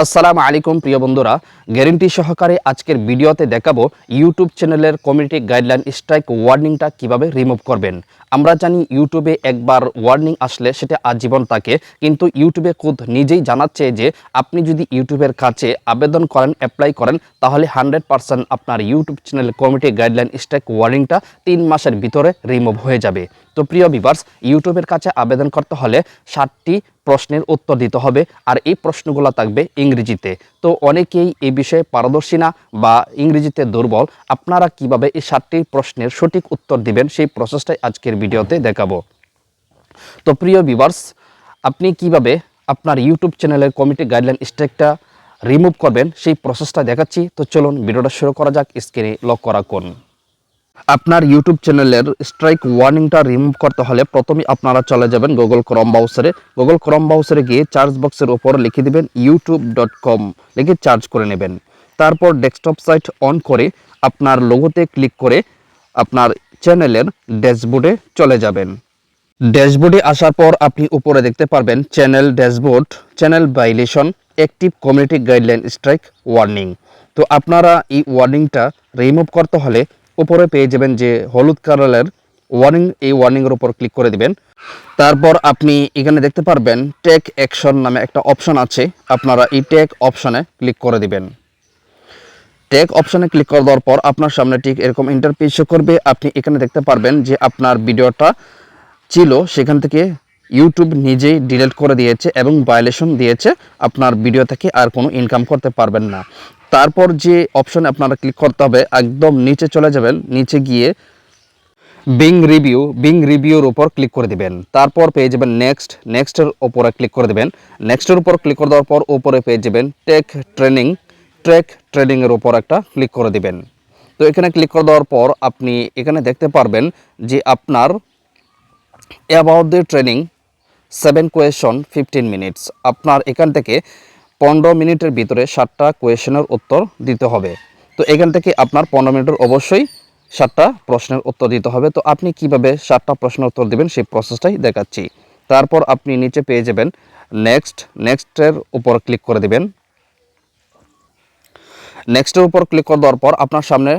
আসসালামু আলাইকুম, প্রিয় বন্ধুরা। গ্যারেন্টি সহকারে আজকের ভিডিওতে দেখাবো ইউটিউব চ্যানেলের কমিউনিটি গাইডলাইন স্ট্রাইক ওয়ার্নিংটা কীভাবে রিমুভ করবেন। আমরা জানি ইউটিউবে একবার ওয়ার্নিং আসলে সেটা আজীবন থাকে, কিন্তু ইউটিউবে খুদ নিজেই জানাচ্ছে যে আপনি যদি ইউটিউবের কাছে আবেদন করেন অ্যাপ্লাই করেন, তাহলে হান্ড্রেড পার্সেন্ট আপনার ইউটিউব চ্যানেলের কমিউনিটি গাইডলাইন স্ট্রাইক ওয়ার্নিংটা তিন মাসের ভিতরে রিমুভ হয়ে যাবে। তো প্রিয় বিভার্স ইউটিউবের কাছে আবেদন করতে হলে ষাটটি প্রশ্নের উত্তর দিতে হবে আর এই প্রশ্নগুলো থাকবে ইংরেজিতে। তো অনেকেই এই বিষয়ে পারদর্শী না বা ইংরেজিতে দুর্বল। আপনারা কীভাবে এই ষাটটি প্রশ্নের সঠিক উত্তর দিবেন সেই প্রসেসটাই আজকের ভিডিওতে দেখাবো। তো প্রিয় ভিভার্স আপনি কীভাবে আপনার ইউটিউব চ্যানেলের কমিটি গাইডলাইন স্ট্রাইকটা রিমুভ করবেন সেই প্রসেসটা দেখাচ্ছি। তো চলুন ভিডিওটা শুরু করা যাক স্ক্রিনে লক করা কোন আপনার ইউটিউব চ্যানেলের স্ট্রাইক ওয়ার্নিংটা রিমুভ করতে হলে প্রথমে আপনারা চলে যাবেন গুগল ক্রম ব্রাউজারে গুগল ক্রম ব্রাউজারে গিয়ে চার্জ বক্সের উপর লিখে দিবেন ইউটিউব ডট কম লিখে চার্জ করে নেবেন। তারপর ডেস্কটপ সাইট অন করে আপনার লোগোতে ক্লিক করে আপনার চ্যানেলের ড্যাশবোর্ডে চলে যাবেন। ড্যাশবোর্ডে আসার পর আপনি উপরে দেখতে পারবেন channel dashboard channel violation active community guideline strike warning তো আপনারা এই ওয়ার্নিংটা রিমুভ করতে হলে উপরে পেয়ে যাবেন যে হলুদ কালারের ওয়ার্নিং এই ওয়ার্নিংয়ের উপর ক্লিক করে দিবেন। তারপর আপনি এখানে দেখতে পারবেন টেক অ্যাকশন নামে একটা অপশন আছে। আপনারা এই টেক অপশনে ক্লিক করে দিবেন। টেক অপশনে ক্লিক করে দেওয়ার পর আপনার সামনে ঠিক এরকম ইন্টারফেস করবে। আপনি এখানে দেখতে পারবেন যে আপনার ভিডিওটা ছিল, সেখান থেকে ইউটিউব নিজেই ডিলিট করে দিয়েছে এবং ভায়োলেশন দিয়েছে। আপনার ভিডিও থেকে আর কোনো ইনকাম করতে পারবেন না। তারপর যে অপশনে আপনারা ক্লিক করতে হবে, একদম নিচে চলে যাবেন, নিচে গিয়ে বিং রিভিউ বিং রিভিউর উপর ক্লিক করে দিবেন। তারপর পেয়ে যাবেন নেক্সট নেক্সটের ওপরে ক্লিক করে দেবেন। নেক্সটের উপর ক্লিক করে দেওয়ার পর উপরে পেয়ে যাবেন টেক ট্রেনিং ট্রেক ট্রেনিংয়ের উপর একটা ক্লিক করে দিবেন। তো এখানে ক্লিক করে দেওয়ার পর আপনি এখানে দেখতে পারবেন যে আপনার about the training seven question fifteen minutes আপনার এখান থেকে পনেরো মিনিটের ভিতরে সাতটা কোয়েশনের উত্তর দিতে হবে। তো এখান থেকে আপনার পনেরো মিনিটের অবশ্যই সাতটা প্রশ্নের উত্তর দিতে হবে। তো আপনি কীভাবে সাতটা প্রশ্নের উত্তর দেবেন সেই প্রসেসটাই দেখাচ্ছি। তারপর আপনি নিচে পেয়ে যাবেন নেক্সট নেক্সটের উপর ক্লিক করে দেবেন। নেক্সটের উপর ক্লিক করে দেওয়ার পর আপনার সামনে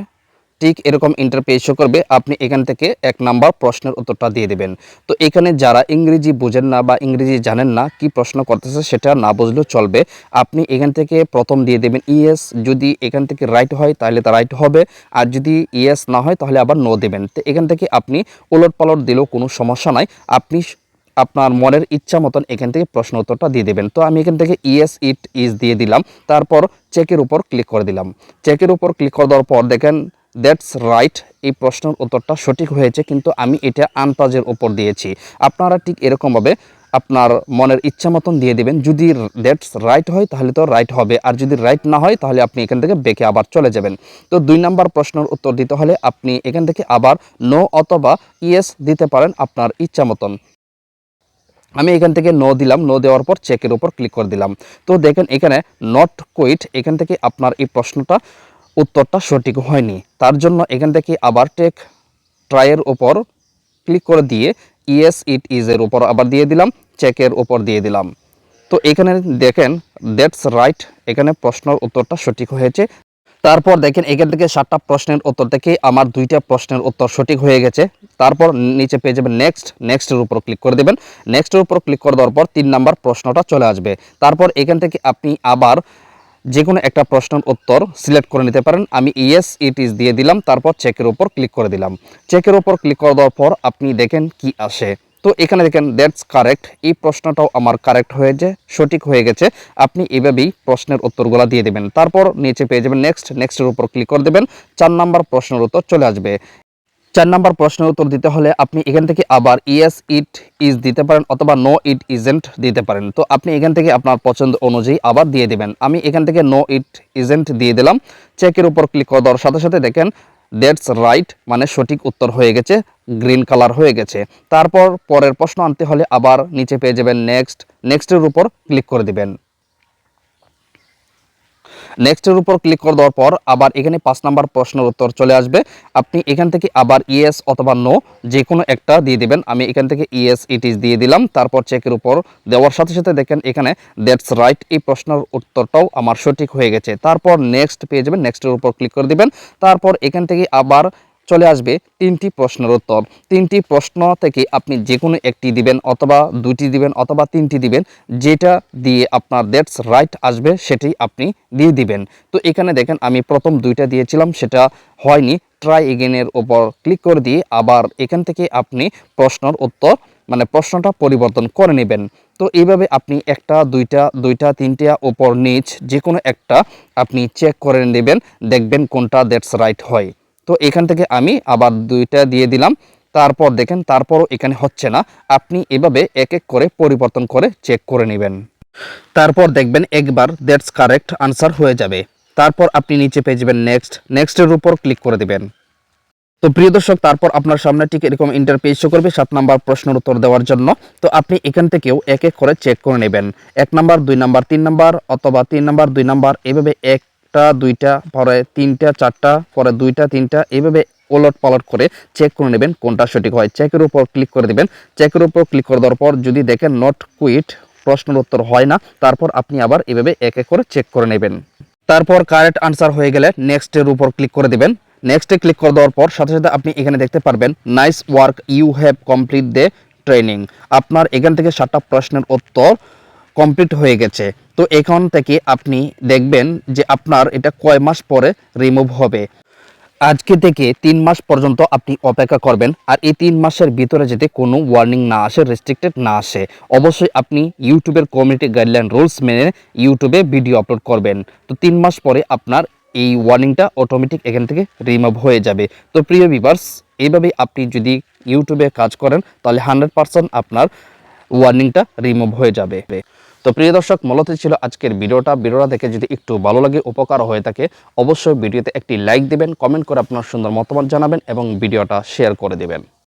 ঠিক এরকম ইন্টারপেজ শো করবে, আপনি এখান থেকে এক নাম্বার প্রশ্নের উত্তরটা দিয়ে দেবেন। তো এখানে যারা ইংরেজি বোঝেন না বা ইংরেজি জানেন না কি প্রশ্ন করতেছে সেটা না বুঝলেও চলবে। আপনি এখান থেকে প্রথম দিয়ে দেবেন ইএস যদি এখান থেকে রাইট হয় তাহলে তা রাইট হবে, আর যদি ইএস না হয় তাহলে আবার নো দেবেন। তো এখান থেকে আপনি উলট পালট দিলেও কোনো সমস্যা নাই। আপনি আপনার মনের ইচ্ছা মতন এখান থেকে প্রশ্ন উত্তরটা দিয়ে দেবেন। তো আমি এখান থেকে ইএস ইট ইজ দিয়ে দিলাম। তারপর চেকের উপর ক্লিক করে দিলাম। চেকের উপর ক্লিক করে দেওয়ার পর দেখেন দ্যাটস রাইট এই প্রশ্নের উত্তরটা সঠিক হয়েছে, কিন্তু আমি এটা আনতাজের উপর দিয়েছি। আপনারা ঠিক এরকমভাবে আপনার মনের ইচ্ছা মতন দিয়ে দেবেন। যদি দ্যাটস রাইট হয়, তাহলে তো রাইট হবে। আর যদি রাইট না হয়, তাহলে আপনি এখান থেকে বেঁকে আবার চলে যাবেন। তো দুই নাম্বার প্রশ্নের উত্তর দিতে হলে আপনি এখান থেকে আবার নো অথবা ইয়েস দিতে পারেন আপনার ইচ্ছা মতন। আমি এখান থেকে নো দিলাম। নো দেওয়ার পর চেকের উপর ক্লিক করে দিলাম। তো দেখেন এখানে নট কুইট এখান থেকে আপনার এই প্রশ্নটা উত্তরটা সঠিক হয়নি। তার জন্য এখান থেকে আবার টেক ট্রাইয়ের উপর ক্লিক করে দিয়ে ইএস ইট ইজ এর উপর আবার দিয়ে দিলাম চেকের উপর দিয়ে দিলাম। তো এখানে দেখেন দ্যাটস রাইট এখানে প্রশ্নের উত্তরটা সঠিক হয়েছে। তারপর দেখেন, এখান থেকে সাতটা প্রশ্নের উত্তর থেকে আমার দুইটা প্রশ্নের উত্তর সঠিক হয়ে গেছে। তারপর নিচে পেয়ে যাবেন নেক্সট নেক্সটের উপর ক্লিক করে দেবেন। নেক্সটের উপর ক্লিক করে দেওয়ার পর তিন নাম্বার প্রশ্নটা চলে আসবে। তারপর এখান থেকে আপনি আবার যে কোনো একটা প্রশ্নের উত্তর সিলেক্ট করে নিতে পারেন। আমি ইয়েস ইট ইজ দিয়ে দিলাম, তারপর চেকের উপর ক্লিক করে দিলাম। চেকের উপর ক্লিক করে দেওয়ার পর আপনি দেখেন কি আসে। তো এখানে দেখেন দ্যাটস কারেক্ট এই প্রশ্নটাও আমার কারেক্ট হয়েছে, সঠিক হয়ে গেছে। আপনি এভাবেই প্রশ্নের উত্তরগুলো দিয়ে দেবেন। তারপর নিচে পেয়ে যাবেন নেক্সট নেক্সটের উপর ক্লিক করে দেবেন। চার নাম্বার প্রশ্নের উত্তর চলে আসবে। চার নাম্বার প্রশ্নের উত্তর দিতে হলে আপনি এখান থেকে আবার ইয়েস ইট ইজ দিতে পারেন অথবা নো ইট ইজেন্ট দিতে পারেন। তো আপনি এখান থেকে আপনার পছন্দ অনুযায়ী আবার দিয়ে দেবেন। আমি এখান থেকে নো ইট ইজেন্ট দিয়ে দিলাম। চেকের উপর ক্লিক করে দেওয়ার সাথে সাথে দেখেন দ্যাটস রাইট মানে সঠিক উত্তর হয়ে গেছে গ্রিন কালার হয়ে গেছে। তারপর পরের প্রশ্ন আনতে হলে আবার নিচে পেয়ে যাবেন নেক্সট নেক্সটের উপর ক্লিক করে দিবেন। নেক্সটের উপর ক্লিক করে দেওয়ার পর আবার এখানে পাঁচ নাম্বার প্রশ্নের উত্তর চলে আসবে। আপনি এখান থেকে আবার ইএস অথবা নো যে কোনো একটা দিয়ে দিবেন। আমি এখান থেকে ইএস ইট ইস দিয়ে দিলাম। তারপর চেকের উপর দেওয়ার সাথে সাথে দেখেন এখানে দ্যাটস রাইট এই প্রশ্নের উত্তরটাও আমার সঠিক হয়ে গেছে। তারপর নেক্সট পেয়ে যাবেন। নেক্সটের উপর ক্লিক করে দিবেন। তারপর এখান থেকে আবার চলে আসবে তিনটি প্রশ্নের উত্তর। তিনটি প্রশ্ন থেকে আপনি যে কোনো একটি দিবেন অথবা দুটি দিবেন অথবা তিনটি দিবেন, যেটা দিয়ে আপনার দ্যাটস রাইট আসবে সেটি আপনি দিয়ে দিবেন। তো এখানে দেখেন আমি প্রথম দুইটা দিয়েছিলাম, সেটা হয়নি। ট্রাই এগেনের ওপর ক্লিক করে দিয়ে আবার এখান থেকে আপনি প্রশ্নের উত্তর মানে প্রশ্নটা পরিবর্তন করে নেবেন। তো এইভাবে আপনি একটা, দুইটা দুইটা, তিনটা ওপর নিচ যে কোনো একটা আপনি চেক করে নেবেন, দেখবেন কোনটা দ্যাটস রাইট হয়। তো এখান থেকে আমি আবার দুইটা দিয়ে দিলাম। তারপর দেখেন, তারপরও এখানে হচ্ছে না। আপনি এভাবে এক এক করে পরিবর্তন করে চেক করে নেবেন। তারপর দেখবেন, একবার দ্যাটস কারেক্ট আনসার হয়ে যাবে। তারপর আপনি নিচে পেয়ে যাবেন নেক্সট নেক্সটের উপর ক্লিক করে দেবেন। তো প্রিয় দর্শক, তারপর আপনার সামনে ঠিক এরকম ইন্টারপেজ শো করবে সাত নাম্বার প্রশ্নের উত্তর দেওয়ার জন্য। তো আপনি এখান থেকেও এক এক করে চেক করে নেবেন। এক নাম্বার, দুই নাম্বার, তিন নাম্বার অথবা তিন নাম্বার, দুই নাম্বার, এভাবে একটা, দুইটা, পরে তিনটা, চারটা, পরে দুইটা, তিনটা এভাবে ওলট পালট করে চেক করে নেবেন কোনটা সঠিক হয়। চেকের উপর ক্লিক করে দেবেন। চেকের উপর ক্লিক করে দেওয়ার পর যদি দেখেন নট কুইট প্রশ্নের উত্তর হয় না, তারপর আপনি আবার এভাবে এক এক করে চেক করে নেবেন। তারপর কারেক্ট আনসার হয়ে গেলে নেক্সটের উপর ক্লিক করে দিবেন। নেক্সটে ক্লিক করে দেওয়ার পর সাথে সাথে আপনি এখানে দেখতে পারবেন nice work you have complete the training আপনার এখান থেকে সাতটা প্রশ্নের উত্তর কমপ্লিট হয়ে গেছে। তো এখান থেকে আপনি দেখবেন যে আপনার এটা কয় মাস পরে রিমুভ হবে। আজকে থেকে তিন মাস পর্যন্ত আপনি অপেক্ষা করবেন। আর এই তিন মাসের ভিতরে যদি কোনো ওয়ার্নিং না আসে রেস্ট্রিক্টেড না আসে, অবশ্যই আপনি ইউটিউবের কমিউনিটি গাইডলাইন রুলস মেনে ইউটিউবে ভিডিও আপলোড করবেন। তো তিন মাস পরে আপনার এই ওয়ার্নিংটা অটোমেটিক এখান থেকে রিমুভ হয়ে যাবে। তো প্রিয় ভিভার্স এইভাবে আপনি যদি ইউটিউবে কাজ করেন, তাহলে হান্ড্রেড পারসেন্ট আপনার ওয়ার্নিংটা রিমুভ হয়ে যাবে। তো প্রিয় দর্শক, মূলত ছিল আজকের ভিডিওটা। ভিডিওটা দেখে যদি একটু ভালো লাগে, উপকার হয়ে থাকে, অবশ্যই ভিডিওতে একটি লাইক দেবেন কমেন্ট করে আপনার সুন্দর মতামত জানাবেন এবং ভিডিওটা শেয়ার করে দেবেন।